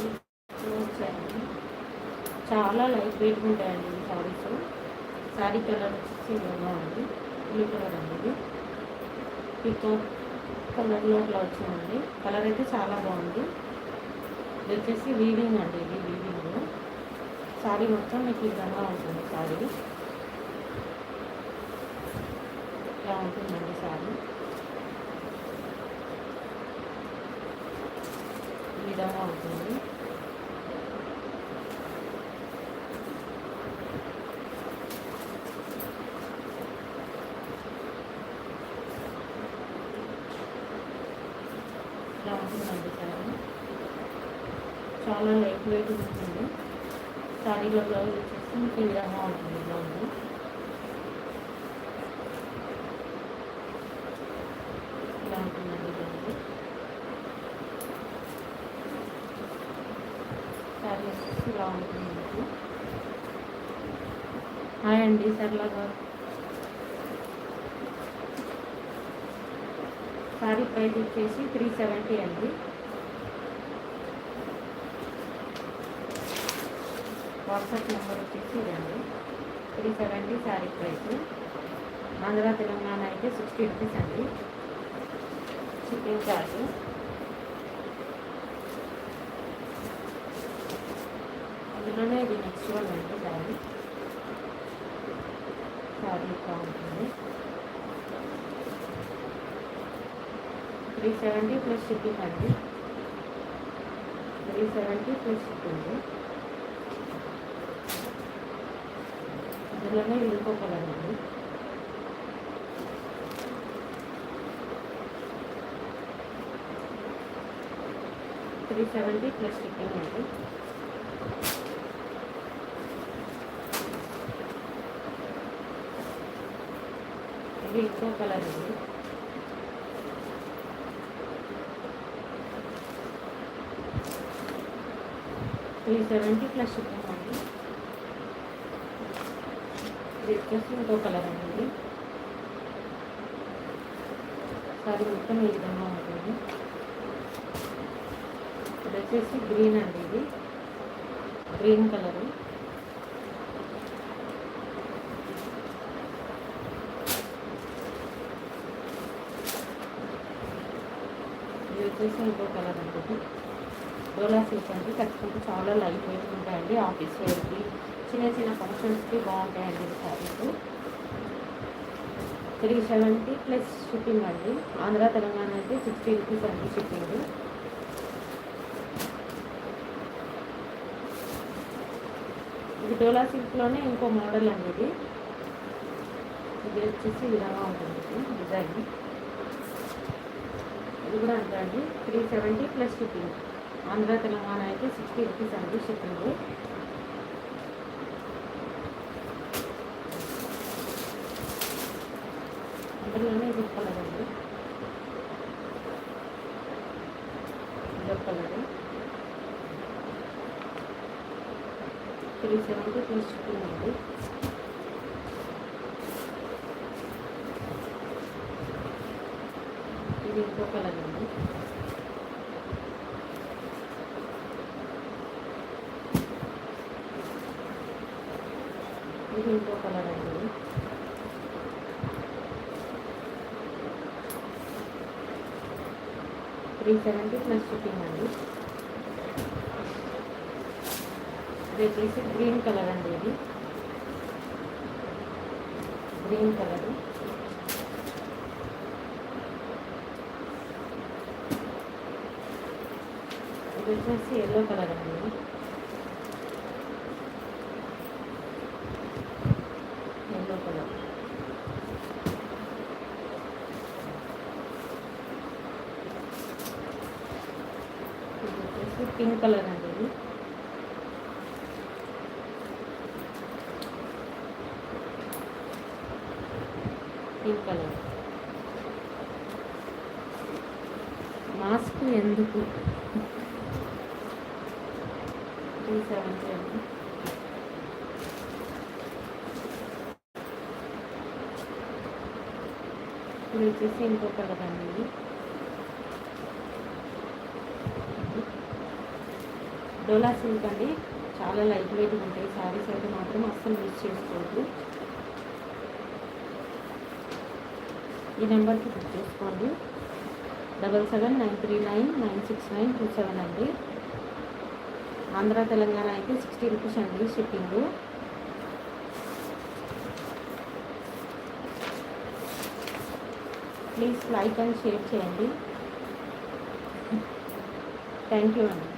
వచ్చాయండి చాలా లైట్ వెయిట్గా ఉంటాయండి ఈ సారీస్. శారీ కలర్ వచ్చేసి ఇలా ఉంది బ్లూ కలర్ అండి ఇది. పీకాక్ కలర్లో అట్లా వచ్చిందండి. కలర్ అయితే చాలా బాగుంది. ఇది వచ్చేసి వీవింగ్ అండి ఇది వీవింగ్ శారీ మొత్తం మీకు ఈ విధంగా ఉంటుంది శారీ ఇలా ఉంటుందండి శారీ ఈ విధంగా ఉంటుంది ఇలా ఉంటుందండి శారీ చాలా లైట్ వెయిట్ ఉంటుంది. శారీలో బ్లౌజ్ వచ్చేసి మీకు ఈ విధంగా ఉంటుంది. బ్లౌజ్ ఇలా ఉంటుందండి బ్లౌజ్ ఇలా ఉంటుంది మీకు హాయ్ అండి సర్లా గారు. శారీ ప్రైస్ వచ్చేసి త్రీ సెవెంటీ అండి. వాట్సాప్ నెంబర్ వచ్చేసి ఇదండి. Three seventy sari price Andhra Telangana అయితే సిక్స్టీ రూపీస్ అండి. షిప్పింగ్ ఛార్జ్ అందులోనే ఇది నెక్స్ట్ వన్ శారీ శారీ బాగుంటుంది త్రీ సెవెంటీ ప్లస్ షిప్పింగ్ అండి. త్రీ సెవెంటీ ప్లస్ షిప్పింగ్ అందులోనే ఇంకో కలర్ అండి. త్రీ సెవెంటీ ప్లస్ షిప్పింగ్ అండి. ఇంకో కలర్ ఇది. త్రీ సెవెంటీ ప్లస్ షిప్పింగ్ అండి ఇది వచ్చేసి ఇంకో కలర్ అండి. ఇది సారీ మొత్తం ఈ విధంగా ఉంటుంది. ఇది వచ్చేసి గ్రీన్ అండి ఇది. గ్రీన్ కలరు ఇది వచ్చేసి ఇంకో కలర్ ఉంటుంది డోలా సిల్క్ అంటే ఖచ్చితంగా చాలా లైట్ వెయిట్ ఉంటాయండి. ఆఫీస్ వేర్కి చిన్న చిన్న ఫంక్షన్స్కి బాగుంటాయండి ఈ saris three seventy plus shipping అండి. ఆంధ్ర తెలంగాణ అయితే సిక్స్టీ రూపీస్ అండి షిప్పింగ్. ఇది డోలా సిల్క్లోనే ఇంకో మోడల్ అండి ఇది. ఇది వచ్చేసి విధంగా ఉంటుంది డిజైన్. ఇది కూడా అంతే అండి. Three seventy plus shipping Andhra Telangana అయితే సిక్స్టీ రూపీస్ అండి షిప్పింగ్ అందులోనే ఇది కలర్ అండి. ఇదో colour three seventy plus shipping అండి. ఇది ఇంకో కలర్ అండి ఇది ఇంకో కలర్ అండి త్రీ సెవెంటీ ప్లస్ షిప్పింగ్ అండి. ఇది వచ్చేసి గ్రీన్ కలర్ అండి ఇది. Green colour. ఇది వచ్చేసి ఎల్లో కలర్ అండి. Yellow colour. ఇది వచ్చేసి పింక్ కలర్ అండి ఇది. Pink colour. మాస్క్ ఎందుకు? టూ సెవెంటీ అండి ఇది వచ్చేసి ఇంకో కలర్ ఇది డోలా సిల్క్ అండి. చాలా లైట్ వెయిట్గా ఉంటాయి. శారీస్ అయితే మాత్రం అస్సలు మిస్ చేసుకోవద్దు. ఈ నెంబర్కి బుక్ చేసుకోండి. Double seven nine three nine nine six nine two seven అండి. ఆంధ్ర తెలంగాణ అయితే సిక్స్టీ రూపీస్ అండి shipping please like and share చేయండి. థ్యాంక్ యూ అండి.